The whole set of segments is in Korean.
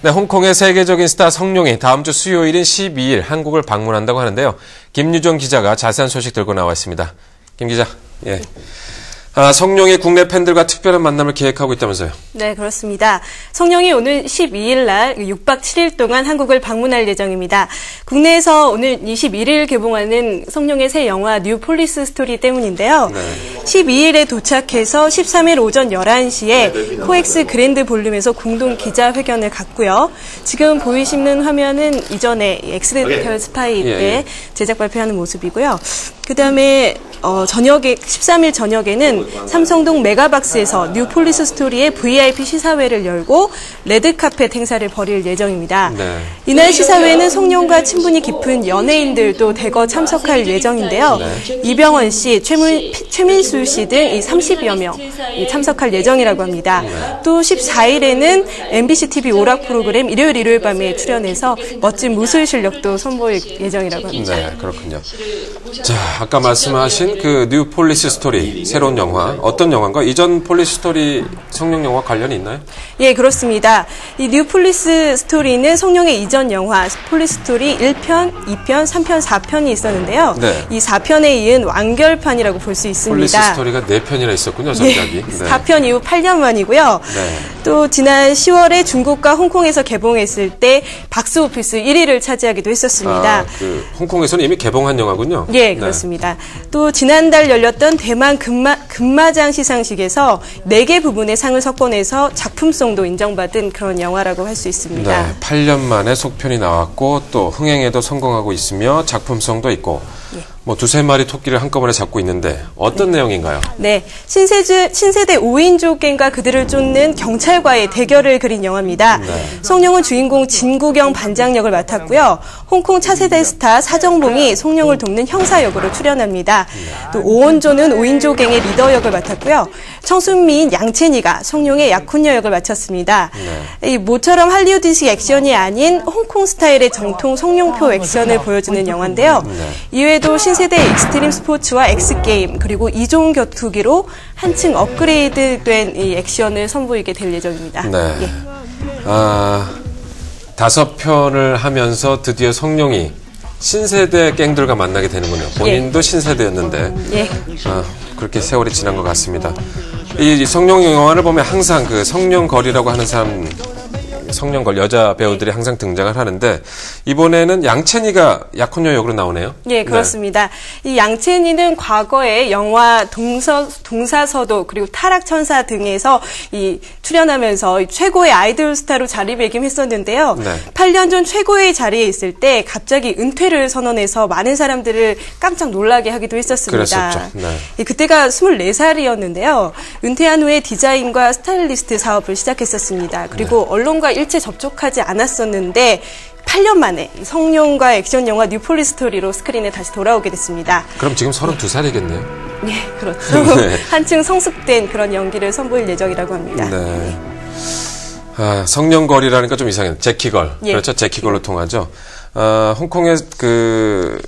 네, 홍콩의 세계적인 스타 성룡이 다음 주 수요일인 12일 한국을 방문한다고 하는데요. 김유정 기자가 자세한 소식 들고 나와 있습니다. 김 기자, 예. 아, 성룡이 국내 팬들과 특별한 만남을 계획하고 있다면서요? 네, 그렇습니다. 성룡이 오늘 12일 날 6박 7일 동안 한국을 방문할 예정입니다. 국내에서 오늘 21일 개봉하는 성룡의 새 영화 뉴 폴리스 스토리 때문인데요. 네. 12일에 도착해서 13일 오전 11시에 코엑스 그랜드 볼륨에서 공동 기자회견을 갖고요. 지금 보이시는 화면은 이전에 엑스레터 스파이 때 예, 예. 제작 발표하는 모습이고요. 그 다음에 어, 저녁에 13일 저녁에는 삼성동 메가박스에서 뉴 폴리스 스토리의 VIP 시사회를 열고 레드카펫 행사를 벌일 예정입니다. 네. 이날 시사회에는 송룡과 친분이 깊은 연예인들도 대거 참석할 예정인데요. 네. 이병헌 씨, 최문, 최민수 씨등 30여 명 참석할 예정이라고 합니다. 네. 또 14일에는 MBC TV 오락 프로그램 일요일 일요일 밤에 출연해서 멋진 무술 실력도 선보일 예정이라고 합니다. 네, 그렇군요. 자, 아까 말씀하신 그 뉴 폴리스 스토리 새로운 영화 영화 어떤 영화인가? 이전 폴리스 스토리 성룡 영화 관련이 있나요? 예, 그렇습니다. 이 뉴 폴리스 스토리는 성룡의 이전 영화 폴리스 스토리 1편, 2편, 3편, 4편이 있었는데요. 네. 이 4편에 이은 완결판이라고 볼 수 있습니다. 폴리스 스토리가 4편이나 있었군요, 전작이. 예, 네. 4편 이후 8년 만이고요. 네. 또 지난 10월에 중국과 홍콩에서 개봉했을 때 박스 오피스 1위를 차지하기도 했었습니다. 아, 그 홍콩에서는 이미 개봉한 영화군요. 예, 네. 그렇습니다. 또 지난달 열렸던 대만 금마, 금 금마장 시상식에서 4개 부분의 상을 석권해서 작품성도 인정받은 그런 영화라고 할 수 있습니다. 네, 8년 만에 속편이 나왔고 또 흥행에도 성공하고 있으며 작품성도 있고 예. 뭐 두세 마리 토끼를 한꺼번에 잡고 있는데 어떤 네. 내용인가요? 네. 신세주, 신세대 5인조갱과 그들을 쫓는 경찰과의 대결을 그린 영화입니다. 네. 송룡은 주인공 진구경 반장 역을 맡았고요. 홍콩 차세대 스타 사정봉이 송룡을 돕는 형사 역으로 출연합니다. 네. 또 오원조는 5인조갱의 리더 역을 맡았고요. 청순미인 양채니가 송룡의 약혼녀 역을 맡았습니다. 네. 이 모처럼 할리우드식 액션이 아닌 홍콩 스타일의 정통 송룡표 액션을 보여주는 영화인데요. 네. 이외 에도 신 세대 익스트림 스포츠와 엑스게임 그리고 이종 격투기로 한층 업그레이드된 이 액션을 선보이게 될 예정입니다. 네. 예. 아, 다섯 편을 하면서 드디어 성룡이 신세대 갱들과 만나게 되는군요. 본인도 예. 신세대였는데 예. 아, 그렇게 세월이 지난 것 같습니다. 이 성룡 영화를 보면 항상 그 성룡 거리라고 하는 사람 성년걸 여자 배우들이 항상 등장을 하는데 이번에는 양채니가 약혼녀 역으로 나오네요. 예, 그렇습니다. 네. 이 양채니는 과거에 영화 동서, 동사서도 그리고 타락천사 등에서 이 출연하면서 최고의 아이돌 스타로 자리매김했었는데요. 네. 8년 전 최고의 자리에 있을 때 갑자기 은퇴를 선언해서 많은 사람들을 깜짝 놀라게 하기도 했었습니다. 그랬었죠. 네. 그때가 24살이었는데요. 은퇴한 후에 디자인과 스타일리스트 사업을 시작했었습니다. 그리고 네. 언론과 일체 접촉하지 않았었는데 8년 만에 성룡과 액션 영화 뉴폴리 스토리로 스크린에 다시 돌아오게 됐습니다. 그럼 지금 32살이겠네요. 네, 그렇죠. 네. 한층 성숙된 그런 연기를 선보일 예정이라고 합니다. 네. 아, 성룡걸이라니까 좀 이상해요. 제키걸. 예. 그렇죠. 제키걸로 통하죠. 아, 홍콩의 그,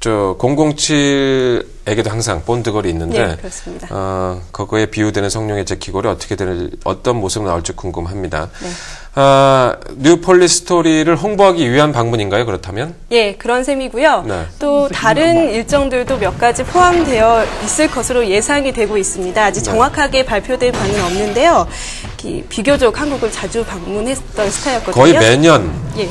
저, 007 에게도 항상 본드걸이 있는데 네, 그렇습니다. 어, 그거에 비유되는 성룡의 제키골이 어떻게 될 어떤 모습으로 나올지 궁금합니다. 네. 아, 뉴 폴리 스 토리를 홍보하기 위한 방문인가요? 그렇다면? 예, 그런 셈이고요. 네. 또 다른 일정들도 몇 가지 포함되어 있을 것으로 예상이 되고 있습니다. 아직 네. 정확하게 발표된 바는 없는데요. 비교적 한국을 자주 방문했던 스타였거든요. 거의 매년 예.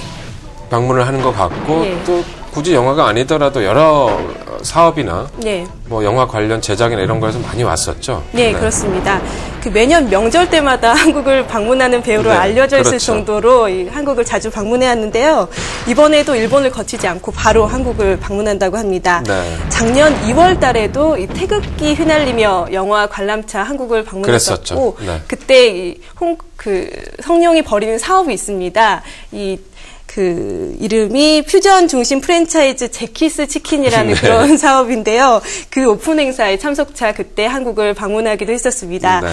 방문을 하는 것 같고 예. 또 굳이 영화가 아니더라도 여러 사업이나 네. 뭐 영화 관련 제작이나 이런 거에서 많이 왔었죠. 네, 네, 그렇습니다. 그 매년 명절 때마다 한국을 방문하는 배우로 네, 알려져 있을 그렇죠. 정도로 한국을 자주 방문해 왔는데요. 이번에도 일본을 거치지 않고 바로 한국을 방문한다고 합니다. 네. 작년 2월 달에도 이 태극기 휘날리며 영화 관람차 한국을 방문했었고 네. 그때 홍, 그 성룡이 벌이는 사업이 있습니다. 이 그 이름이 퓨전 중심 프랜차이즈 제키스 치킨이라는 네. 그런 사업인데요. 그 오픈 행사에 참석차 그때 한국을 방문하기도 했었습니다. 네.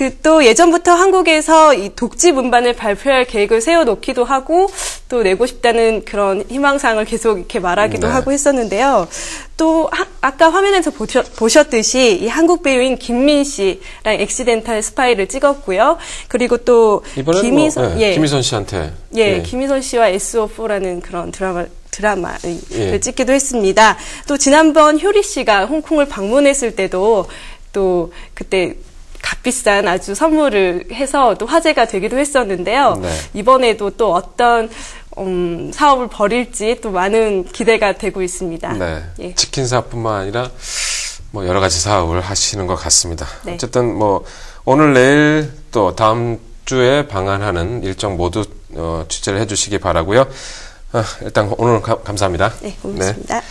그 또 예전부터 한국에서 이 독집 음반을 발표할 계획을 세워놓기도 하고 또 내고 싶다는 그런 희망사항을 계속 이렇게 말하기도 네. 하고 했었는데요. 또 하- 아까 화면에서 보셨, 보셨듯이 이 한국 배우인 김민 씨랑 엑시덴탈 스파이를 찍었고요. 그리고 또 이번에는 김희선 뭐, 예, 김희선 씨한테 예, 김희선 씨와 SO4라는 그런 드라마 드라마를 예. 찍기도 했습니다. 또 지난번 효리 씨가 홍콩을 방문했을 때도 또 그때 값비싼 아주 선물을 해서 또 화제가 되기도 했었는데요. 네. 이번에도 또 어떤 음, 사업을 벌일지 또 많은 기대가 되고 있습니다. 네. 예. 치킨 사업뿐만 아니라 뭐 여러 가지 사업을 하시는 것 같습니다. 네. 어쨌든 뭐 오늘 내일 또 다음 주에 방한하는 일정 모두 어, 취재를 해주시기 바라고요. 아, 일단 오늘 가- 감사합니다. 네, 고맙습니다.